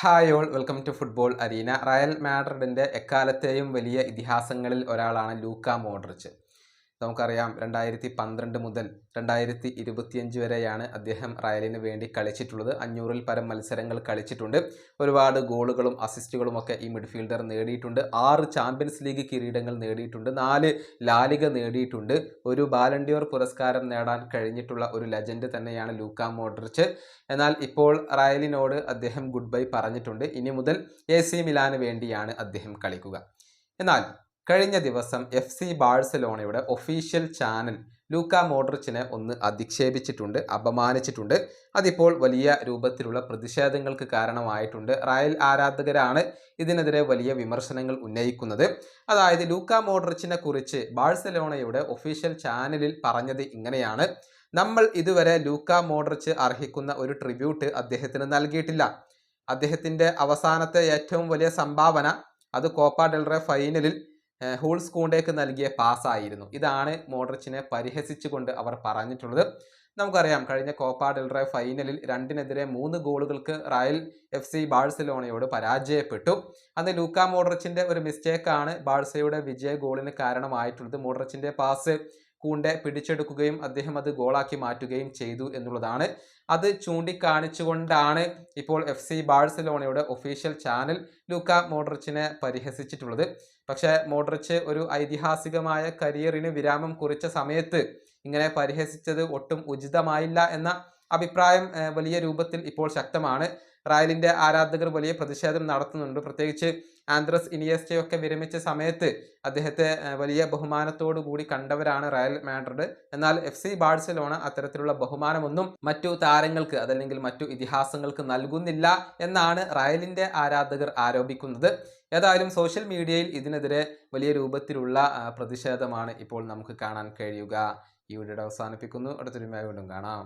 Hi all welcome to football arena Real മാഡ്രിഡിന്റെ എക്കാലത്തെയും വലിയ ഇതിഹാസങ്ങളിൽ ഒരാളാണ് ലൂക്ക മോഡ്രിച്ച്. നമുക്കറിയാം രണ്ടായിരത്തി പന്ത്രണ്ട് മുതൽ രണ്ടായിരത്തി ഇരുപത്തിയഞ്ച് വരെയാണ് അദ്ദേഹം റയലിന് വേണ്ടി കളിച്ചിട്ടുള്ളത്. അഞ്ഞൂറിൽ പരം മത്സരങ്ങൾ കളിച്ചിട്ടുണ്ട്. ഒരുപാട് ഗോളുകളും അസിസ്റ്റുകളും ഒക്കെ ഈ മിഡ്ഫീൽഡർ നേടിയിട്ടുണ്ട്. ആറ് ചാമ്പ്യൻസ് ലീഗ് കിരീടങ്ങൾ നേടിയിട്ടുണ്ട്. നാല് ലാലിക നേടിയിട്ടുണ്ട്. ഒരു ബാലൻഡിയോർ പുരസ്കാരം നേടാൻ കഴിഞ്ഞിട്ടുള്ള ഒരു ലെജൻഡ് തന്നെയാണ് ലൂക്ക മോഡ്രിച്ച്. എന്നാൽ ഇപ്പോൾ റയലിനോട് അദ്ദേഹം ഗുഡ് ബൈ പറഞ്ഞിട്ടുണ്ട്. ഇനി മുതൽ എ സി മിലാന് വേണ്ടിയാണ് അദ്ദേഹം കളിക്കുക. എന്നാൽ കഴിഞ്ഞ ദിവസം എഫ് സി ബാഴ്സലോണയുടെ ഒഫീഷ്യൽ ചാനൽ ലൂക്ക മോഡ്രിച്ചിനെ ഒന്ന് അധിക്ഷേപിച്ചിട്ടുണ്ട് അപമാനിച്ചിട്ടുണ്ട്. അതിപ്പോൾ വലിയ രൂപത്തിലുള്ള പ്രതിഷേധങ്ങൾക്ക് കാരണമായിട്ടുണ്ട്. റയൽ ആരാധകരാണ് ഇതിനെതിരെ വലിയ വിമർശനങ്ങൾ ഉന്നയിക്കുന്നത്. അതായത് ലൂക്ക മോഡ്രിച്ചിനെ കുറിച്ച് ബാഴ്സലോണയുടെ ഒഫീഷ്യൽ ചാനലിൽ പറഞ്ഞത് ഇങ്ങനെയാണ്. നമ്മൾ ഇതുവരെ ലൂക്ക മോഡ്രിച്ച് അർഹിക്കുന്ന ഒരു ട്രിബ്യൂട്ട് അദ്ദേഹത്തിന് നൽകിയിട്ടില്ല. അദ്ദേഹത്തിന്റെ അവസാനത്തെ ഏറ്റവും വലിയ സംഭാവന അത് കോപ്പ ഡെൽറെ ഫൈനലിൽ ഹൂൾസ് കൂണ്ടേക്ക് നൽകിയ പാസ്സായിരുന്നു ഇതാണ് മോഡ്രിച്ചിനെ പരിഹസിച്ചുകൊണ്ട് അവർ പറഞ്ഞിട്ടുള്ളത്. നമുക്കറിയാം കഴിഞ്ഞ കോപ്പ ഡെൽറെ ഫൈനലിൽ രണ്ടിനെതിരെ മൂന്ന് ഗോളുകൾക്ക് റയൽ എഫ് സി ബാഴ്സലോണയോട് പരാജയപ്പെട്ടു. അന്ന് ലൂക്ക മോഡ്രിച്ചിന്റെ ഒരു മിസ്റ്റേക്കാണ് ബാഴ്സയുടെ വിജയ ഗോളിന് കാരണമായിട്ടുള്ളത്. മോഡ്രിച്ചിന്റെ പാസ് കൂണ്ടെ പിടിച്ചെടുക്കുകയും അദ്ദേഹം അത് ഗോളാക്കി മാറ്റുകയും ചെയ്തു എന്നുള്ളതാണ്. അത് ചൂണ്ടിക്കാണിച്ചുകൊണ്ടാണ് ഇപ്പോൾ എഫ് സി ബാഴ്സലോണയുടെ ഒഫീഷ്യൽ ചാനൽ ലൂക്ക മോഡ്രിച്ചിനെ പരിഹസിച്ചിട്ടുള്ളത്. പക്ഷേ മോഡ്രിച്ച് ഒരു ഐതിഹാസികമായ കരിയറിന് വിരാമം കുറിച്ച സമയത്ത് ഇങ്ങനെ പരിഹസിച്ചത് ഒട്ടും ഉചിതമായില്ല എന്ന അഭിപ്രായം വലിയ രൂപത്തിൽ ഇപ്പോൾ ശക്തമാണ്. റയലിന്റെ ആരാധകർ വലിയ പ്രതിഷേധം നടത്തുന്നുണ്ട്. പ്രത്യേകിച്ച് ആന്ത്രസ് ഇനിയസ്റ്റയൊക്കെ വിരമിച്ച സമയത്ത് അദ്ദേഹത്തെ വലിയ ബഹുമാനത്തോടു കൂടി കണ്ടവരാണ് റയൽ മാഡ്രിഡ്. എന്നാൽ എഫ് സി ബാഴ്സലോണ അത്തരത്തിലുള്ള ബഹുമാനമൊന്നും മറ്റു താരങ്ങൾക്ക് അതല്ലെങ്കിൽ മറ്റു ഇതിഹാസങ്ങൾക്ക് നൽകുന്നില്ല എന്നാണ് റയലിന്റെ ആരാധകർ ആരോപിക്കുന്നത്. ഏതായാലും സോഷ്യൽ മീഡിയയിൽ ഇതിനെതിരെ വലിയ രൂപത്തിലുള്ള പ്രതിഷേധമാണ് ഇപ്പോൾ നമുക്ക് കാണാൻ കഴിയുക. ഈ വീഡിയോ അവസാനിപ്പിക്കുന്നു. അടുത്തൊരു വീണ്ടും കാണാം.